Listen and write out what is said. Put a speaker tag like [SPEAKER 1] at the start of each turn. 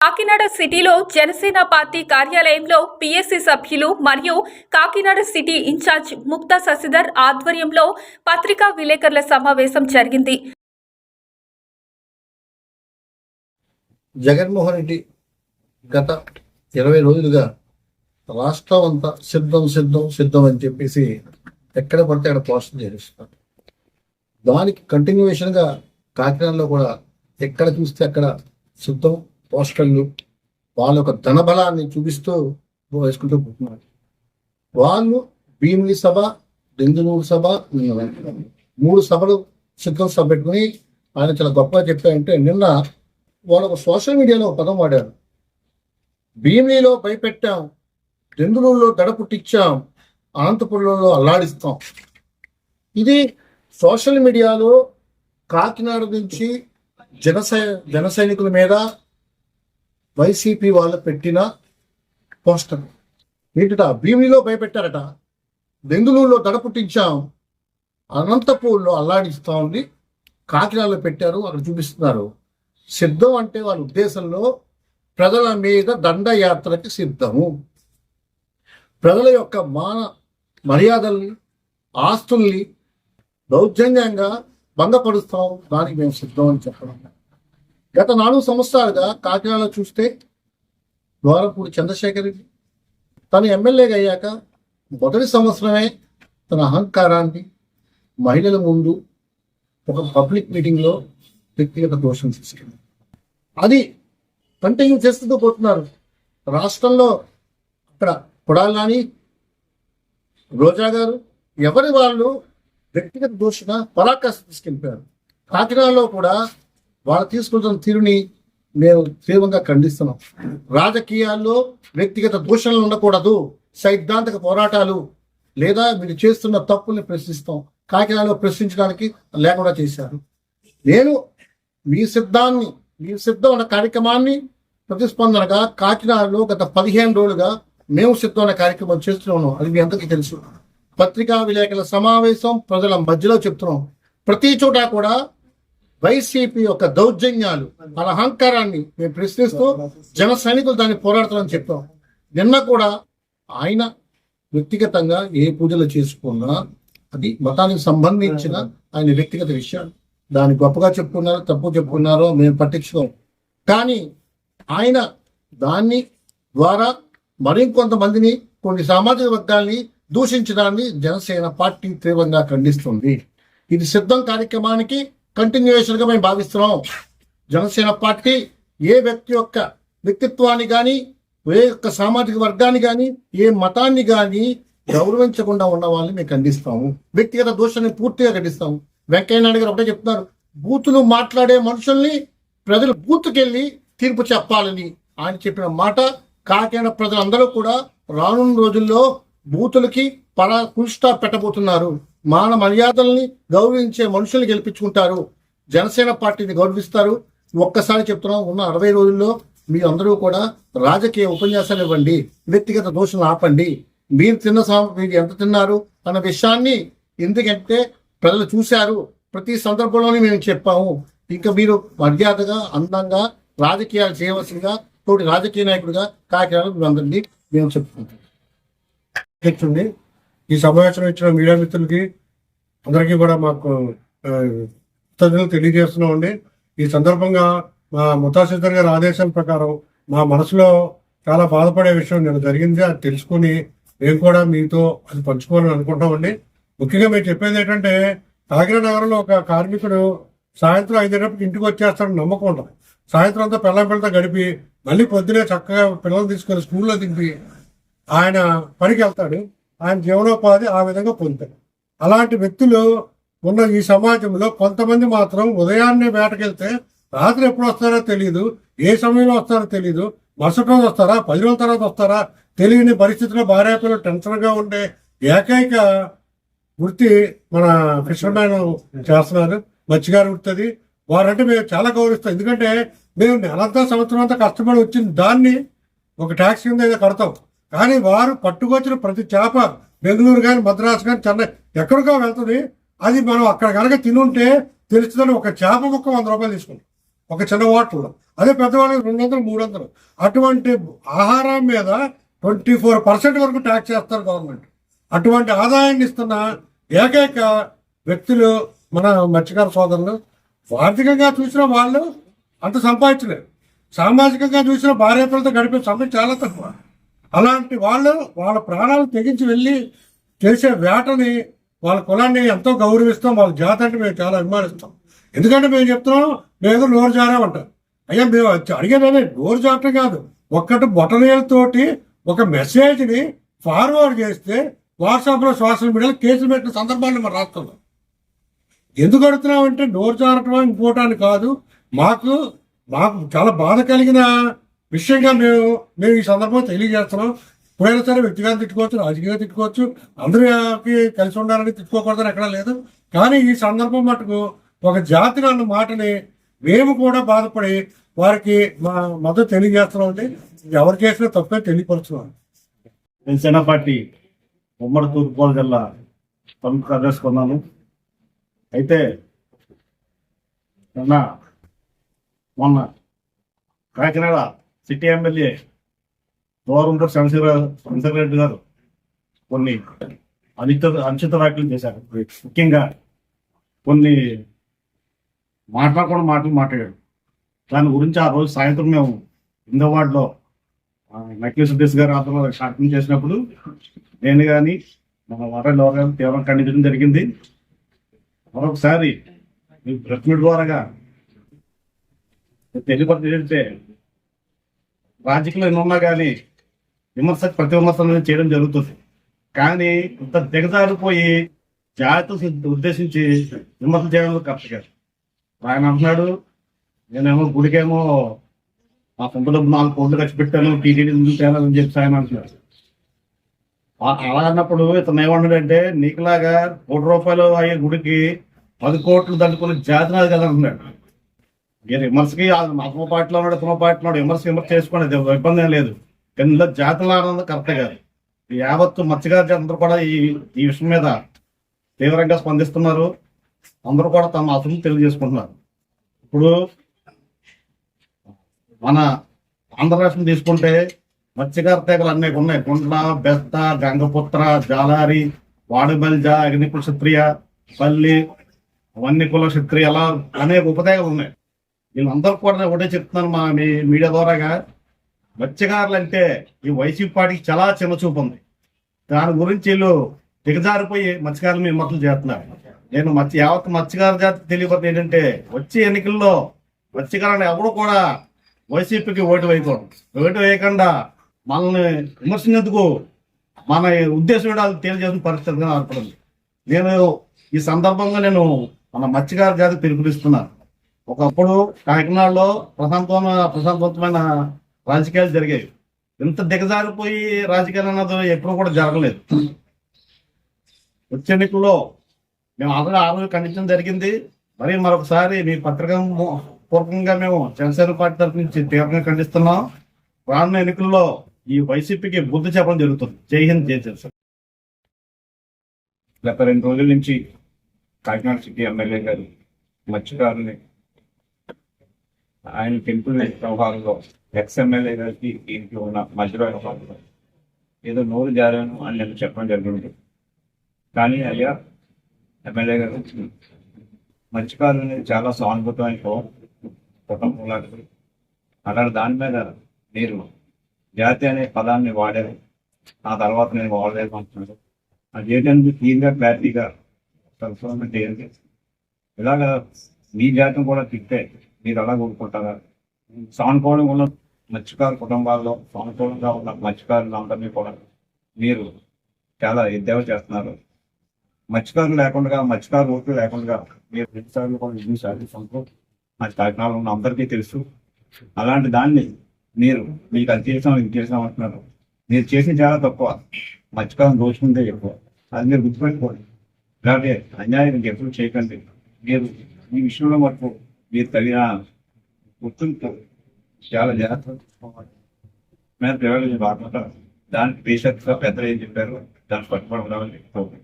[SPEAKER 1] కాకినాడ సిటీలో జనసేన పార్టీ కార్యాలయంలో పిఎస్సి సభ్యులు మరియు కాకినాడ సిటీ ఇన్ఛార్జ్ ముక్తా శశిధర్ ఆధ్వర్యంలో పత్రికా విలేకరుల సమావేశం జరిగింది.
[SPEAKER 2] జగన్మోహన్ రెడ్డి గత ఇరవై రోజులుగా రాష్ట్రం అంతా సిద్ధం సిద్ధం సిద్ధం అని చెప్పేసి ఎక్కడ పడితే అక్కడ పోస్టర్ చేస్తున్నారు దానికి కంటిన్యూషన్గా కాకినాడలో కూడా ఎక్కడ చూస్తే అక్కడ సిద్ధం పోస్టర్లు వాళ్ళ యొక్క ధనబలాన్ని చూపిస్తూ వేసుకుంటూ పోతున్నారు. వాళ్ళు భీమిలి సభ దెందునూరు సభ మూడు సభలు సిద్ధం సభ పెట్టుకుని ఆయన చాలా గొప్పగా చెప్పారంటే నిన్న వాళ్ళు ఒక సోషల్ మీడియాలో ఒక పదం వాడారు. భీమిలిలో భయపెట్టాం దెందులూరులో దడ పుట్టించాం అనంతపురంలో అల్లాడిస్తాం. ఇది సోషల్ మీడియాలో కాకినాడ నుంచి జనసై జన సైనికుల మీద వైసీపీ వాళ్ళు పెట్టిన పోస్టర్. ఏంటట భీమిలో భయపెట్టారట. బెంగళూరులో దడ పుట్టించాం. అనంతపూర్లో అల్లాడిస్తా ఉంది. కాకినాడలో పెట్టారు. అక్కడ చూపిస్తున్నారు. సిద్ధం అంటే వాళ్ళ ఉద్దేశంలో ప్రజల మీద దండయాత్రకి సిద్ధము. ప్రజల యొక్క మాన మర్యాదల్ని ఆస్తుల్ని దౌర్జన్యంగా భంగపరుస్తాం. దానికి మేము సిద్ధం అని చెప్పడం. గత నాలుగు సంవత్సరాలుగా కాకినాడలో చూస్తే ద్వారపూడి చంద్రశేఖర్ రెడ్డి తను ఎమ్మెల్యేగా అయ్యాక మొదటి సంవత్సరమే తన అహంకారాన్ని మహిళల ముందు ఒక పబ్లిక్ మీటింగ్లో వ్యక్తిగత దోషం తీసుకెళ్ళి అది కంటిన్యూ చేస్తూ పోతున్నారు. రాష్ట్రంలో అక్కడ కొడాలని రోజా గారు ఎవరి వాళ్ళు వ్యక్తిగత దోషణ పరాకాష్ట తీసుకెళ్ళిపోయారు. కాకినాడలో కూడా వాళ్ళు తీసుకుంటున్న తీరుని మేము తీవ్రంగా ఖండిస్తున్నాం. రాజకీయాల్లో వ్యక్తిగత దూషణలు ఉండకూడదు. సైద్ధాంతిక పోరాటాలు లేదా మీరు చేస్తున్న తప్పుల్ని ప్రశ్నిస్తాం. కాకినాడలో ప్రశ్నించడానికి లేకుండా చేశారు. నేను మీ సిద్ధాన్ని మీ సిద్ధం ఉన్న కార్యక్రమాన్ని ప్రతిస్పందనగా కాకినాడలో గత పదిహేను రోజులుగా మేము సిద్ధం అనే కార్యక్రమం చేస్తున్నాం అది మీ అందరికీ తెలుసు. పత్రికా విలేకరుల సమావేశం ప్రజల మధ్యలో చెప్తున్నాం. ప్రతి చోట కూడా వైసీపీ యొక్క దౌర్జన్యాలు వాళ్ళ అహంకారాన్ని మేము ప్రశ్నిస్తూ జన సైనికులు దాన్ని పోరాడుతామని చెప్పాం. నిన్న కూడా ఆయన వ్యక్తిగతంగా ఏ పూజలు చేసుకున్నా అది మతానికి సంబంధించిన ఆయన వ్యక్తిగత విషయాలు. దాన్ని గొప్పగా చెప్పుకున్నారో తప్పు చెప్పుకున్నారో మేము పట్టించుకోం. కానీ ఆయన దాన్ని ద్వారా మరికొంతమందిని కొన్ని సామాజిక వర్గాల్ని దూషించడాన్ని జనసేన పార్టీ తీవ్రంగా ఖండిస్తుంది. ఇది సిద్ధం కార్యక్రమానికి కంటిన్యూషన్గా మేము భావిస్తున్నాం. జనసేన పార్టీ ఏ వ్యక్తి యొక్క వ్యక్తిత్వాన్ని కానీ ఏ యొక్క సామాజిక వర్గాన్ని కానీ ఏ మతాన్ని కానీ గౌరవించకుండా ఉన్న వాళ్ళని మేము ఖండిస్తాము. వ్యక్తిగత దోషాన్ని పూర్తిగా ఖండిస్తాము. వెంకయ్య నాయుడు గారు ఒకటే చెప్తున్నారు బూతులు మాట్లాడే మనుషుల్ని ప్రజలు బూత్కెళ్ళి తీర్పు చెప్పాలని ఆయన చెప్పిన మాట కాకినాడ ప్రజలందరూ కూడా రానున్న రోజుల్లో బూతులకి పర ఫుల్ పెట్టబోతున్నారు. మాన మర్యాదల్ని గౌరవించే మనుషుల్ని గెలిపించుకుంటారు. జనసేన పార్టీని గౌరవిస్తారు. ఒక్కసారి చెప్తున్నాం ఉన్న అరవై రోజుల్లో మీ అందరూ కూడా రాజకీయ ఉపన్యాసాలు ఇవ్వండి వ్యక్తిగత దోషులు ఆపండి. మీరు తిన్న మీరు ఎంత తిన్నారు అన్న విషయాన్ని ఎందుకంటే ప్రజలు చూశారు. ప్రతి సందర్భంలోనే మేము చెప్పాము. ఇంకా మీరు మర్యాదగా అందంగా రాజకీయాలు చేయవలసిందిగా తోటి రాజకీయ నాయకుడిగా కాకినాడ మీ అందరినీ మేము చెప్పుకుంటాం
[SPEAKER 3] అధ్యక్షుడిని ఈ సమావేశం ఇచ్చిన మీడియా మిత్రులకి అందరికీ కూడా మాకు ఆ, కృతజ్ఞతలు తెలియజేస్తున్నామండి. ఈ సందర్భంగా మా ముతాసిద్దర్ గారి ఆదేశం ప్రకారం మా మనసులో చాలా బాధపడే విషయం నేను జరిగింది అది తెలుసుకుని మేము కూడా మీతో అది పంచుకోవాలని అనుకుంటామండి ముఖ్యంగా మేము చెప్పేది ఏంటంటే కాకినాడ నగరంలో ఒక కార్మికుడు సాయంత్రం ఐదేటప్పుడు ఇంటికి వచ్చేస్తాడని నమ్మకం ఉంటుంది. సాయంత్రం అంతా పిల్లల పిల్లలతో గడిపి మళ్ళీ పొద్దునే చక్కగా పిల్లలు తీసుకొని స్కూల్లో దింపి ఆయన పనికి వెళ్తాడు. ఆయన జీవనోపాధి ఆ విధంగా పొందుతాడు. అలాంటి వ్యక్తులు ఉన్న ఈ సమాజంలో కొంతమంది మాత్రం ఉదయాన్నే వేటకెళ్తే రాత్రి ఎప్పుడు వస్తారో తెలియదు ఏ సమయంలో వస్తారో తెలియదు మరుసటి రోజు వస్తారా పది రోజుల తర్వాత వస్తారా తెలియని పరిస్థితిలో భార్యాపిల్లలు టెన్షన్గా ఉండే ఏకైక వృత్తి మన ఫిషర్మ్యాన్ చేస్తున్నారు మత్స్యగారి వృత్తి అది. వారంటే మేము చాలా గౌరవిస్తాం. ఎందుకంటే మేము నెలంతా సంవత్సరం అంతా కష్టపడి వచ్చిన దాన్ని ఒక ట్యాక్స్ కింద ఏదో కడతాం. కానీ వారు పట్టుకొచ్చిన ప్రతి చేప బెంగళూరు కానీ మద్రాసు కానీ చెన్నై ఎక్కడికో వెళ్తుంది. అది మనం అక్కడ కనుక తినుంటే తెలుస్తుందని ఒక చేప ముక్క వంద రూపాయలు తీసుకుంటాం. ఒక చిన్న హోటల్లో. అదే పెద్దవాళ్ళకి రెండు వందలు మూడు వందలు. అటువంటి ఆహారం మీద ట్వంటీ ఫోర్ పర్సెంట్ వరకు ట్యాక్స్ చేస్తారు గవర్నమెంట్. అటువంటి ఆదాయాన్ని ఇస్తున్న ఏకైక వ్యక్తులు మన మత్స్యకార సోదరులు. ఆర్థికంగా చూసిన వాళ్ళు అంత సంపాదించలేరు. సామాజికంగా చూసిన భార్య పిల్లలతో గడిపే సమయం చాలా తక్కువ. అలాంటి వాళ్ళు వాళ్ళ ప్రాణాలు తెగించి వెళ్ళి చేసే వేటని వాళ్ళ కులాన్ని ఎంతో గౌరవిస్తాం వాళ్ళ జాతి అంటే మేము చాలా అభిమానిస్తాం. ఎందుకంటే మేము చెప్తున్నాం మేము నోరు జారామంటారు. అయ్యా మేము అడిగేదే నోరు జారటం కాదు. ఒక్కటి బొటనీలతోటి ఒక మెసేజ్ని ఫార్వర్డ్ చేస్తే వాట్సాప్లో సోషల్ మీడియాలో కేసులు పెట్టిన సందర్భాన్ని మన రాష్ట్రంలో ఎందుకు అడుగుతున్నామంటే నోరు జారటం ఇంకోటాన్ని కాదు. మాకు మాకు చాలా బాధ కలిగిన విషయంగా మేము మేము ఈ సందర్భంగా తెలియజేస్తున్నాం. ఎప్పుడైనా సరే వ్యక్తిగతంగా తిట్టుకోవచ్చు రాజకీయంగా తిట్టుకోవచ్చు. అందరికి కలిసి ఉండాలని తిట్టుకోకూడదని ఎక్కడా లేదు. కానీ ఈ సందర్భం మటుకు ఒక జాతి అన్న మాటని మేము కూడా బాధపడి వారికి మా మద్దతు తెలియజేస్తున్నాం అండి ఎవరు చేసినా తప్పే తెలియపరుస్తున్నాం.
[SPEAKER 4] జనసేన పార్టీ ఉమ్మడి తూర్పుగోదావరి జిల్లా ప్రముఖ అదర్శకున్నాను అయితే మొన్న కాకినాడ సిటీ ఎమ్మెల్యే దూరంపూర్ చంద్రశేఖర చంద్రశేఖర రెడ్డి గారు కొన్ని అనిత అనుచిత వ్యాఖ్యలు చేశారు. ముఖ్యంగా కొన్ని మాట్లాడకుండా మాటలు మాట్లాడాడు దాని గురించి ఆ రోజు సాయంత్రం మేము ఇందో వార్డులో నక్లీ గారు ఆధ్వర్యంలో షాపింగ్ చేసినప్పుడు నేను కానీ మన వాటర్ లోకల్ తీవ్రం ఖండించడం జరిగింది. మరొకసారి మీ ప్రెస్ ద్వారాగా తెలియపరిస్తే రాజకీయాలు ఎన్ని ఉన్నా కానీ విమర్శ ప్రతి విమర్శలు చేయడం జరుగుతుంది. కానీ ఇంత దిగజారిపోయి జాతి ఉద్దేశించి విమర్శలు చేయడం కరెక్ట్ కాదు. ఆయన అంటున్నాడు నేనేమో గుడికేమో మా సొంత డబ్బు నాలుగు కోట్లు ఖర్చు పెట్టాను టీటీడీ తేలని చెప్పి ఆయన అంటున్నాడు. అలా అన్నప్పుడు ఇతను ఏమన్నాడంటే నీకులాగా కోటి రూపాయలు అయ్యే గుడికి పది కోట్లు దండుకుని జాతి నాది కదా అంటున్నాడు. ఇక విమర్శకి అతమ పార్టీలో ఉన్నాడు అతమ పార్టీలో ఉన్నాడు విమర్శ విమర్శ చేసుకోండి ఇబ్బంది ఏం లేదు. కానీ ఇందులో జాతులు ఆనందం కరెక్ట్ కాదు. యావత్తు మత్స్యకారు అందరూ కూడా ఈ ఈ విషయం మీద తీవ్రంగా స్పందిస్తున్నారు. అందరూ కూడా తమ అసలు తెలియజేసుకుంటున్నారు. ఇప్పుడు మన ఆంధ్ర రాష్ట్రం తీసుకుంటే మత్స్యకార తెగలు అనేక ఉన్నాయి. గుండ్ల బెత్త గంగపుత్ర జాలారి వాడుబల్జ అగ్నికుల క్షత్రియ పల్లి వన్యకుల క్షత్రియ అలా అనేక ఉపతేగలు ఉన్నాయి. వీళ్ళందరూ కూడా ఒకటే చెప్తున్నాను మా మీ మీడియా ద్వారాగా. మత్స్యకారులు అంటే ఈ వైసీపీ పార్టీకి చాలా చిన్న చూపు ఉంది. దాని గురించి వీళ్ళు దిగజారిపోయి మత్స్యకారులు విమర్శలు చేస్తున్నారు. నేను మత్స్య యావత్ మత్స్యకార జాతి తెలియబోతుంది ఏంటంటే వచ్చే ఎన్నికల్లో మత్స్యకారులను ఎవరు కూడా వైసీపీకి ఓటు వేయకూడదు. ఓటు వేయకుండా మనల్ని విమర్శించేందుకు మన ఉద్దేశం వాళ్ళు తెలియజేసిన పరిస్థితిగా ఏర్పడింది. నేను ఈ సందర్భంగా నేను మన మత్స్యకార జాతి పిలుపునిస్తున్నాను. ఒకప్పుడు కాకినాడలో ప్రశాంతమైన ప్రశాంతవంతమైన రాజకీయాలు జరిగాయి ఇంత దిగజారిపోయి రాజకీయాలు అన్నది ఎప్పుడు కూడా జరగలేదు. వచ్చే ఎన్నికల్లో మేము ఆల్రెడీ ఆ రోజు ఖండించడం జరిగింది. మరి మరొకసారి మీ పత్రిక పూర్వకంగా మేము జనసేన పార్టీ తరఫు నుంచి తీవ్రంగా ఖండిస్తున్నాం. రానున్న ఎన్నికల్లో ఈ వైసీపీకి బుద్ధి చెప్పడం జరుగుతుంది. జై హింద్ జై జనసేన.
[SPEAKER 5] గత రెండు రోజుల నుంచి కాకినాడ సిటీ ఎమ్మెల్యే గారు మత్స్యకారుని ఆయన టెంపుల్ వ్యవహారంలో ఎక్స్ గారికి దీనికి ఉన్న మధ్యలో వ్యవహారంలో ఏదో నోరు జారాను అని నేను చెప్పడం జరిగింది. కానీ అయ్యా ఎమ్మెల్యే గారు మత్స్యకారులు అనేది చాలా సానుభూతమైన కులం, కుటుంబం లాంటిది. అలాంటి దాని మీద మీరు జాతి అనే పదాన్ని వాడారు. ఆ తర్వాత నేను వాడలేదు అంటున్నాను. అది ఏంటంటే క్లీన్గా క్లారిటీగా కన్ఫర్మ్మెంట్ ఏంటి ఇలాగ మీ జాతం కూడా తిట్టే మీరు అలా కోరుకుంటారా సానుకూలంగా ఉన్న మత్స్యకార కుటుంబాల్లో సానుకూలంగా ఉన్న మత్స్యకారులు అందరినీ కూడా మీరు చాలా ఎద్దేవా చేస్తున్నారు. మత్స్యకారులు లేకుండా మత్స్యకారు ఓట్లు లేకుండా మీరు రెండుసార్లు కూడా ఎన్ని సాధించారు మా కాకినాడలో ఉన్న అందరికీ తెలుసు. అలాంటి దాన్ని మీరు మీకు అది చేసాం ఇది చేసాం అంటున్నారు. మీరు చేసిన చాలా తక్కువ. మత్స్యకారం దోచుకుంటే ఎక్కువ. అది మీరు గుర్తుపెట్టుకోండి. అలాగే అన్యాయం ఇంకెప్పుడు చేయకండి. మీరు ఈ విషయంలో మటుకు మీరు తగిన గుర్తుంపు చాలా జాగ్రత్త తీసుకోవాలి మేము పిల్లలు బాగుంటారు దానికి బేషక్గా పెద్దలు ఏం చెప్పారు? దాన్ని పట్టుబడి ఉండాలని చెప్తాను